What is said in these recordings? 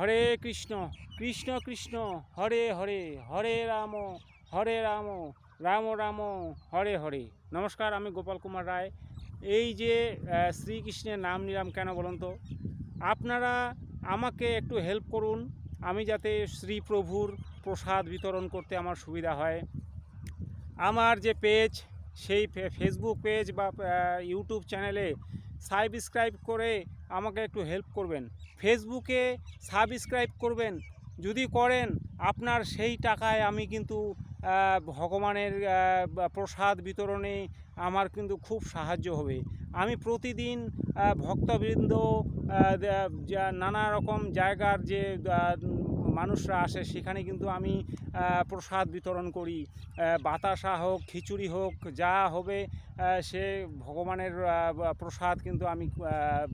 হরে কৃষ্ণ কৃষ্ণ কৃষ্ণ, হরে হরে হরে রাম হরে রাম রাম রাম, হরে হরে। নমস্কার, আমি গোপাল কুমার রায়। এই যে শ্রীকৃষ্ণের নাম নিলাম কেন বলুন তো? আপনারা আমাকে একটু হেল্প করুন। আমি যাতে শ্রী প্রভুর প্রসাদ বিতরণ করতে আমার সুবিধা হয়। আমার যে পেজ সেই ফেসবুক পেজ বা ইউটিউব চ্যানেলে সাবস্ক্রাইব করে আমাকে একটু হেল্প করবেন। ফেসবুকে সাবস্ক্রাইব করবেন। যদি করেন, আপনার সেই টাকায় আমি কিন্তু ভগবানের প্রসাদ বিতরণে আমার কিন্তু খুব সাহায্য হবে। আমি প্রতিদিন ভক্তবৃন্দ নানা রকম জায়গার যে মানুষরা আসে, সেখানে কিন্তু আমি প্রসাদ বিতরণ করি। বাতাসা হোক, খিচুড়ি হোক, যা হবে সে ভগবানের প্রসাদ কিন্তু আমি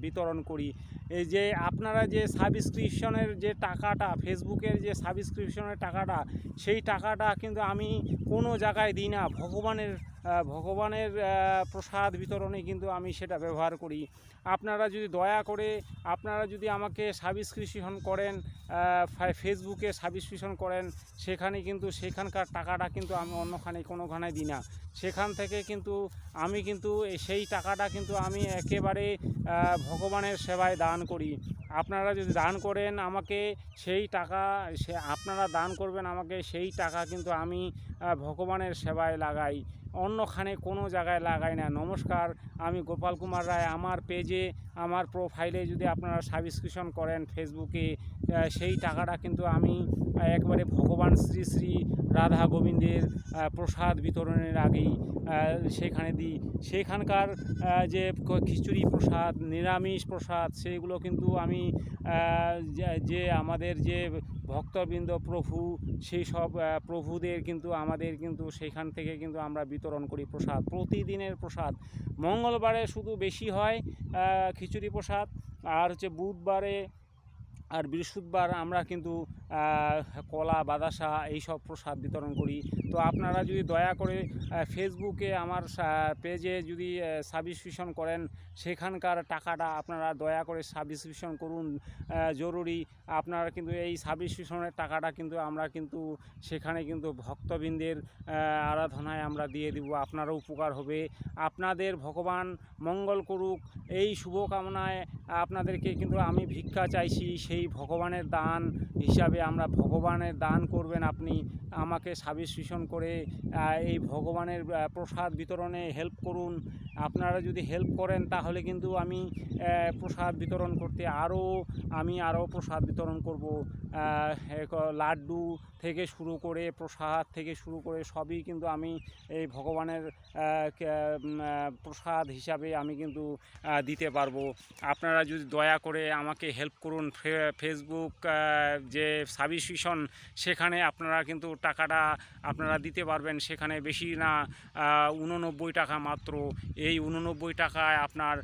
বিতরণ করি। এই যে আপনারা যে সাবস্ক্রিপশনের যে টাকাটা ফেসবুকের যে সাবস্ক্রিপশনের টাকাটা, সেই টাকাটা কিন্তু আমি কোনো জায়গায় দিই না। ভগবানের ভগবানের প্রসাদ বিতরণে কিন্তু আমি সেটা ব্যবহার করি। আপনারা যদি দয়া করে, আপনারা যদি আমাকে সাবস্ক্রিপশন করেন ফেসবুকে সাবস্ক্রিপশন করেন, সেখানে কিন্তু সেখানকার টাকাটা কিন্তু আমি অন্যখানে, কোনোখানে দিই না। সেখান থেকে কিন্তু আমি কিন্তু সেই টাকাটা কিন্তু আমি একেবারে ভগবানের সেবায় দান করি। আপনারা যদি দান করেন আমাকে সেই টাকা, সে আপনারা দান করবেন আমাকে সেই টাকা কিন্তু আমি ভগবানের সেবায় লাগাই। অন্যখানে কোনো জায়গায় লাগাই না। নমস্কার, আমি গোপাল কুমার রায়। আমার পেজে, আমার প্রোফাইলে যদি আপনারা সাবস্ক্রিপশন করেন ফেসবুকে সেই টাকাটা কিন্তু আমি একবারে ভগবান শ্রী শ্রী রাধা গোবিন্দের প্রসাদ বিতরণের আগেই সেখানে দিই। সেখানকার যে খিচুড়ি প্রসাদ, নিরামিষ প্রসাদ, সেগুলো কিন্তু আমি যে- যে আমাদের যে ভক্তবৃন্দ, প্রভু, সেই সব প্রভুদের কিন্তু আমাদের কিন্তু সেইখান থেকে কিন্তু আমরা বিতরণ করি প্রসাদ, প্রতিদিনের প্রসাদ। মঙ্গলবারে শুধু বেশি হয় খিচুড়ি প্রসাদ, আর হচ্ছে বুধবারে আর বৃহস্পতিবার আমরা কিন্তু কলা বাতাসা এইসব প্রসাদ বিতরণ করি। তো আপনারা যদি দয়া করে ফেসবুকে আমার পেজে যদি সাবস্ক্রিপশন করেন, সেখানকার টাকাটা আপনারা দয়া করে সাবস্ক্রিপশন করুন জরুরি। আপনারা কিন্তু এই সাবস্ক্রিপশনের টাকাটা কিন্তু আমরা কিন্তু সেখানে কিন্তু ভক্তবৃন্দের আরাধনায় আমরা দিয়ে দিব। আপনারও উপকার হবে। আপনাদের ভগবান মঙ্গল করুক। এই শুভকামনায় আপনাদেরকে কিন্তু আমি ভিক্ষা চাইছি, সেই ভগবানের দান হিসাবে আমরা ভগবানের দান করবেন আপনি। আমাকে সাবিশ্লেষণ করে এই ভগবানের প্রসাদ বিতরণে হেল্প করুন। আপনারা যদি হেল্প করেন, তাহলে কিন্তু আমি প্রসাদ বিতরণ করতে আরও আমি আরও প্রসাদ বিতরণ করব। লাড্ডু থেকে শুরু করে প্রসাদ থেকে শুরু করে সবই কিন্তু আমি এই ভগবানের প্রসাদ হিসাবে আমি কিন্তু দিতে পারব। আপনারা যদি দয়া করে আমাকে হেল্প করুন ফেসবুক যে সাবস্ক্রিপশন সেখানে আপনারা কিন্তু টাকাটা আপনারা দিতে পারবেন। সেখানে বেশি না উননব্বই টাকা মাত্র। এই উননব্বই টাকায় আপনার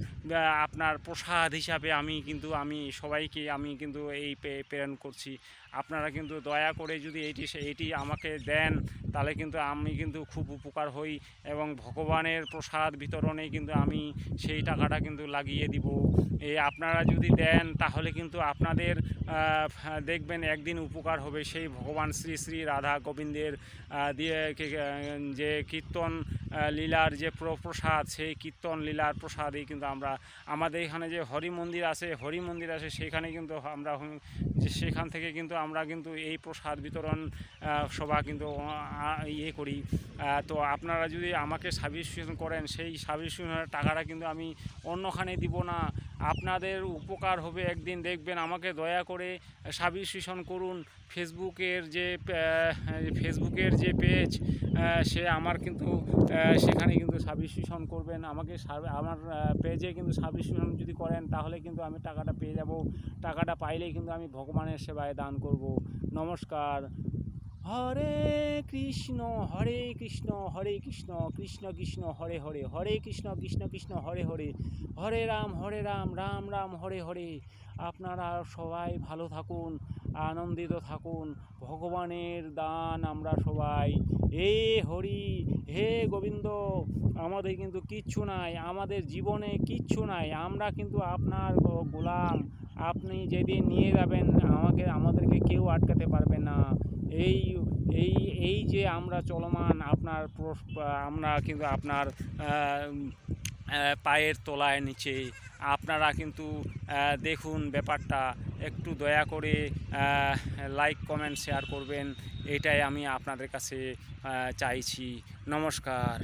আপনার প্রসাদ হিসাবে আমি কিন্তু, আমি সবাইকে, আমি কিন্তু এই প্রেরণ করছি। আপনারা কিন্তু দয়া করে যদি এইটি এইটি আমাকে দেন, তাহলে কিন্তু আমি কিন্তু খুব উপকার হই এবং ভগবানের প্রসাদ বিতরণে কিন্তু আমি সেই টাকাটা কিন্তু লাগিয়ে দিব। এই আপনারা যদি দেন, তাহলে কিন্তু আপনাদের দেখবেন একদিন উপকার হবে। সেই ভগবান শ্রী শ্রী রাধা গোবিন্দের দিয়ে যে কীর্তন লীলার যে প্র- প্রসাদ, সেই কীর্তন লীলার প্রসাদেই কিন্তু আমরা, আমাদের এখানে যে হরি মন্দির আছে, হরি মন্দির আছে সেখানে কিন্তু আমরা যে সেখান থেকে কিন্তু আমরা কিন্তু এই প্রসাদ বিতরণ সভা কিন্তু ইয়ে করি। তো আপনারা যদি আমাকে সাবস্ক্রিপশন করেন, সেই সাবস্ক্রিপশনের টাকাটা কিন্তু আমি অন্যখানে দিব না। আপনাদের উপকার হবে একদিন দেখবেন। আমাকে দয়া করে সাবস্ক্রিপশন করুন। ফেসবুকের যে ফেসবুকের যে পেজ সে আমার কিন্তু সেখানে কিন্তু সাবস্ক্রিপশন করবেন। আমাকে আমার পেজে কিন্তু সাবস্ক্রিপশন যদি করেন, তাহলে কিন্তু আমি টাকাটা পেয়ে যাব। টাকাটা পাইলেই কিন্তু আমি ভগবানের সেবায় দান করব। নমস্কার। হরে কৃষ্ণ হরে কৃষ্ণ হরে কৃষ্ণ কৃষ্ণ কৃষ্ণ, হরে হরে হরে কৃষ্ণ কৃষ্ণ কৃষ্ণ, হরে হরে হরে রাম হরে রাম রাম রাম, হরে হরে। আপনারা সবাই ভালো থাকুন, আনন্দিত থাকুন, ভগবানের দান আমরা সবাই। হে হরি, হে গোবিন্দ, আমাদের কিন্তু কিচ্ছু নাই, আমাদের জীবনে কিচ্ছু নাই, আমরা কিন্তু আপনার গোলাম। আপনি যেদিন নিয়ে যাবেন, আমাকে, আমাদেরকে কেউ আটকাতে পারবে না। এই এই যে আমরা চলমান আপনার আমরা কিন্তু আপনার পায়ের তলায় নিচে, আপনারা কিন্তু দেখুন ব্যাপারটা। একটু দয়া করে লাইক কমেন্ট শেয়ার করবেন। এটাই আমি আপনাদের কাছে চাইছি। নমস্কার।